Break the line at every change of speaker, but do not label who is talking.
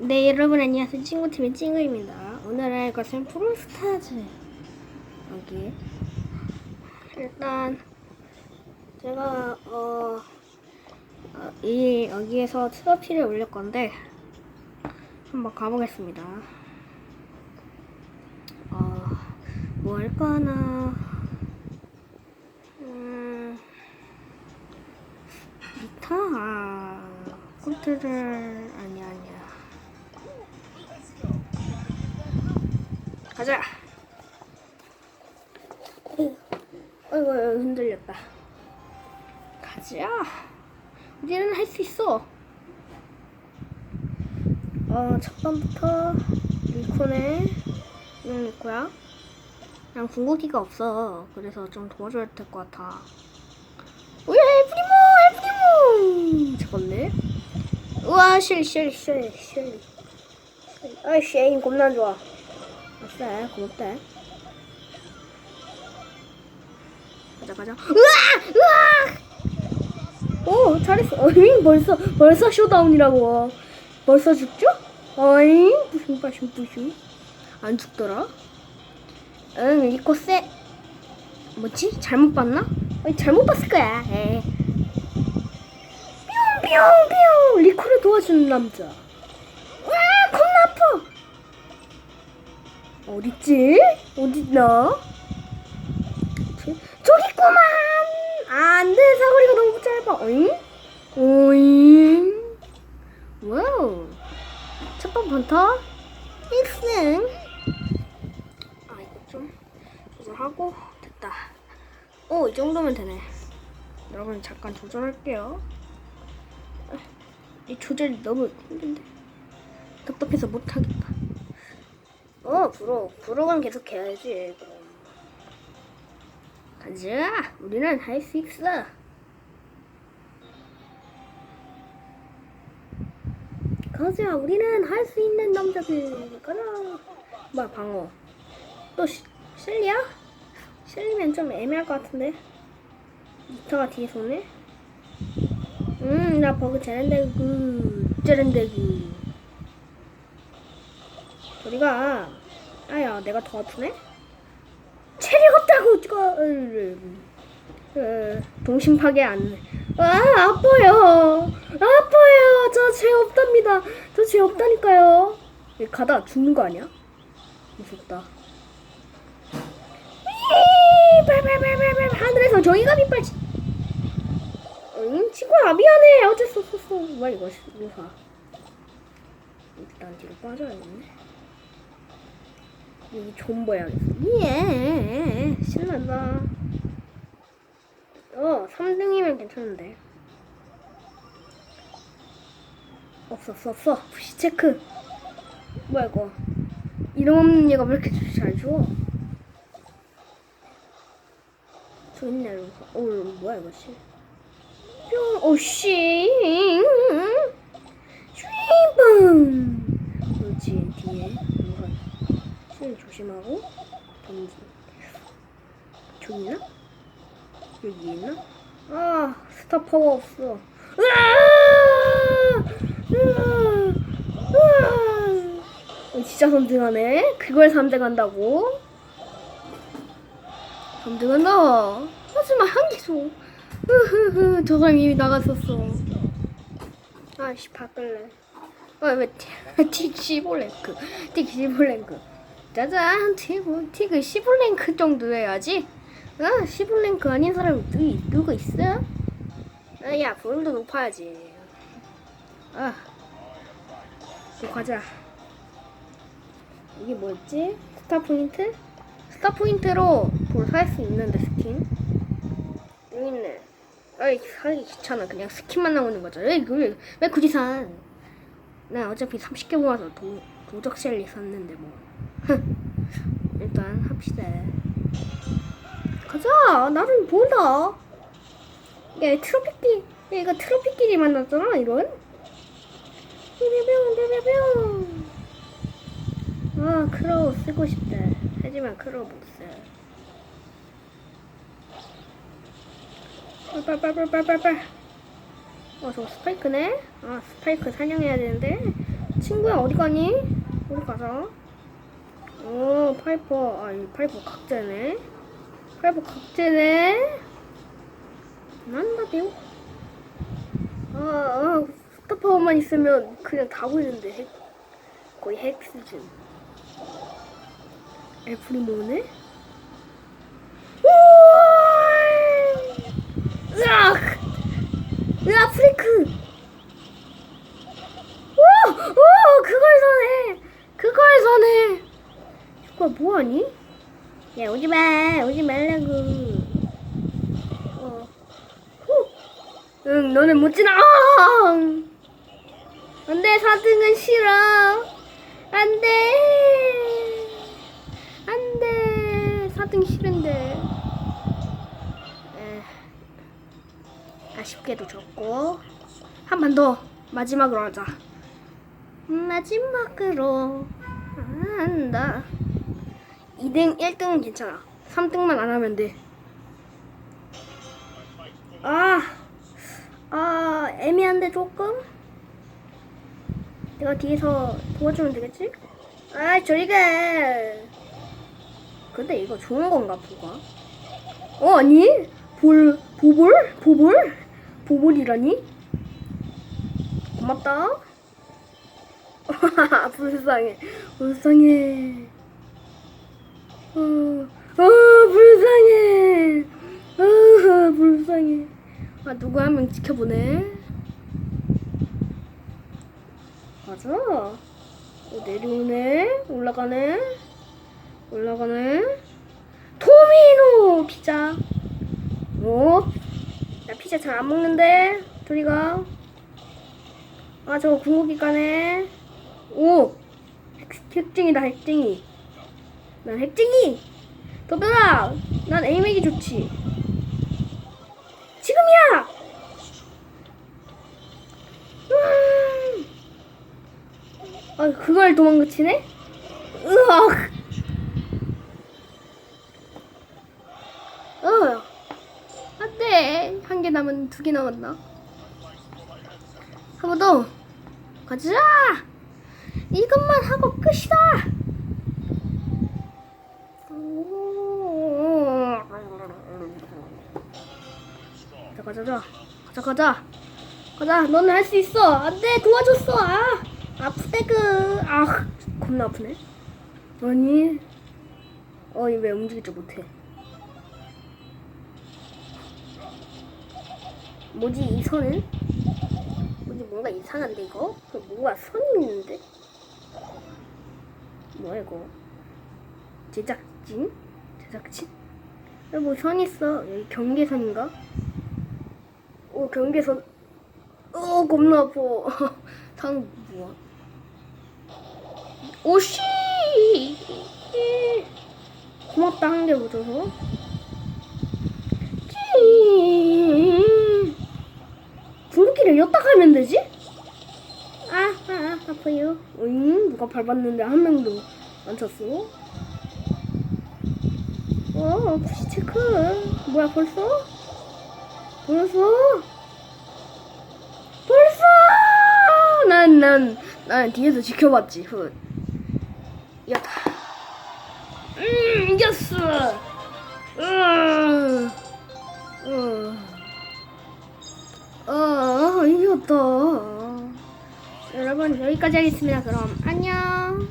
네 여러분 안녕하세요. 친구팀의 찡구입니다. 오늘 할 것은 프로스타즈. 여기. 일단 제가 어, 어, 이 여기에서 트로피를 올릴 건데 한번 가보겠습니다. 어 뭐 할까나. 음 기타? 아 콘트를 아니야 아니 가자. 어이구, 어이구, 흔들렸다. 가자. 우리는 할 수 있어. 어, 첫 번부터 리코네. 이건 리코야. 난 궁극기가 없어. 그래서 좀 도와줘야 될 것 같아. 우야, 엘프리모! 엘프리모! 잡았네. 우와, 쉘리, 쉘리, 쉘리, 쉘리. 아, 쉐인 겁나 좋아. 아싸, 고맙다. 가자, 가자. 으아! 으아! 오, 잘했어. 어잉, 벌써, 벌써 쇼다운이라고. 벌써 죽죠? 어잉, 부슝, 빠슝, 부슝. 안 죽더라. 응, 이코 쎄. 뭐지? 잘못 봤나? 아니, 잘못 봤을 거야. 에. 뿅, 뿅, 뿅. 리코를 도와주는 남자. 어딨지? 어딨나? 저기 있구만! 안 돼, 사거리가 너무 짧아. 어잉? 오잉? 와우. 첫번 번터. 1승. 아, 이거 좀 조절하고, 됐다. 오, 이 정도면 되네. 여러분, 잠깐 조절할게요. 아, 이 조절이 너무 힘든데. 답답해서 못하겠다. 어, 부록. 부록은 계속 해야지, 그럼. 가자. 우리는 할 수 있어. 가자. 우리는 할 수 있는 남자들. 가자. 뭐야, 방어. 또 시, 셸리야? 셸리면 좀 애매할 것 같은데. 이터가 뒤에서 오네. 음, 나 버그 잘한다구. 잘한다구. 저리가. 아야, 내가 더 아프네? 체력 없다고 어, 동심 파괴 안. 아 아파요. 아파요. 저 죄 없답니다. 저 죄 없다니까요. 이 가다 죽는 거 아니야? 무섭다. 하늘에서 종이가 빛발. 응 친구야 미안해 어쩔 수 없었어. 뭐야 이거 유사. 일단 뒤로 빠져야겠네. 여기 존버야겠어. 예, 신난다. 어, 3등이면 괜찮은데. 없어, 없어, 없어. 푸시 체크. 뭐야, 이거. 이름 없는 얘가 왜 이렇게 잘 줘? 저 있네, 이거. 어, 뭐야, 이거, 씨. 뿅, 오, 씨. 슈이봉. 그렇지, 뒤에. 실 조심하고 던지 저기 있나? 여기 있나? 아 스타 파워 없어 으아! 으아! 어, 진짜 3등하네 그걸 3등한다고? 3등한다 하지마 한개줘 흐흐흐 저 사람 이미 나갔었어 아씨 바꿀래 어왜 틱 15랭크 틱 15랭크 짜잔 티그 티그 15랭크 정도 해야지 어? 15랭크 아닌 사람이 누, 누구 있어? 아, 야 볼도 높아야지. 아 이거 가자 이게 뭐였지? 스타 포인트? 스타 포인트로 볼 살 수 있는데 스킨? 여기 있네. 아이 사기 귀찮아. 그냥 스킨만 나오는 왜, 왜, 왜 굳이 산? 나 어차피 30개 모아서 도, 도적 셀리 샀는데 뭐 일단 합시다. 가자! 나를 본다 야 트로피끼 야 이거 트로피끼리 만났잖아 이런 삐삐뿅 아 크로우 쓰고 싶다. 하지만 크로우 못 써. 빨빨빨빨빨빨 어 저거 스파이크네? 아 스파이크 사냥해야 되는데? 친구야 어디 가니? 우리 가자. 어 파이퍼 아 이 파이퍼 각제네. 파이퍼 각제네. 난다 배우. 아, 아 스타파워만 있으면 그냥 다 보이는데 핵, 거의 핵 수준. 엘프리모네? 우와! 으악! 으악 프리크! 오! 오! 그걸 선해! 그걸 선해! 이 거 뭐하니? 야 오지마! 오지 말라고 어. 후! 응 너는 못 지나! 아! 안돼 4등은 싫어 안돼 안돼 4등 싫은데 에, 아쉽게도 졌고 한 번 더 마지막으로 하자 마지막으로 한다 2등 1등은 괜찮아 3등만 안 하면 돼 아, 아, 애매한데 조금? 내가 뒤에서 도와주면 되겠지? 아, 저리 가. 근데 이거 좋은 건가, 보가? 어, 아니? 볼, 보볼? 보볼? 보볼이라니? 고맙다. 불쌍해. 불쌍해. 어, 어, 불쌍해. 어, 불쌍해. 아, 누구 한 명 지켜보네. 가자. 어, 내려오네. 올라가네. 올라가네. 토미노 피자. 어? 나 피자 잘 안 먹는데. 둘이가. 아, 저거 궁극기 가네. 오! 핵, 핵쟁이다, 핵쟁이. 난 핵쟁이! 도별아! 난 에이맥이 좋지. 지금이야! 음. 아, 그걸 도망치네? 으악! 어, 안 돼. 한 개 남은 두 개 남았나? 한 번 더. 가자! 이것만 하고 끝이다! 가자, 가자, 가자. 가자, 가자. 가자, 너는 할 수 있어. 안 돼, 도와줬어. 아, 아프대 그. 아, 겁나 아프네. 아니, 어이, 왜 움직이지 못해? 뭐지, 이 선은? 뭐지, 뭔가 이상한데, 이거? 그 뭔가 선이 있는데? 뭐야, 이거? 제작진? 제작진? 여기 뭐선 있어. 여기 경계선인가? 오, 경계선. 어, 겁나 아파. 상 뭐야? 오씨! 고맙다 한 개 묻어서. 찌. 궁극기를 엿다 가면 되지? 아, 아, 아, 아파요. 응, 누가 밟았는데 한 명도 안 쳤어? 어, 푸시 체크. 뭐야, 벌써? 벌써? 벌써! 난, 난, 난 뒤에서 지켜봤지, 훗. 이겼다. 음, 이겼어! 음, 음. 어, 이겼다. 여러분, 여기까지 하겠습니다. 그럼, 안녕!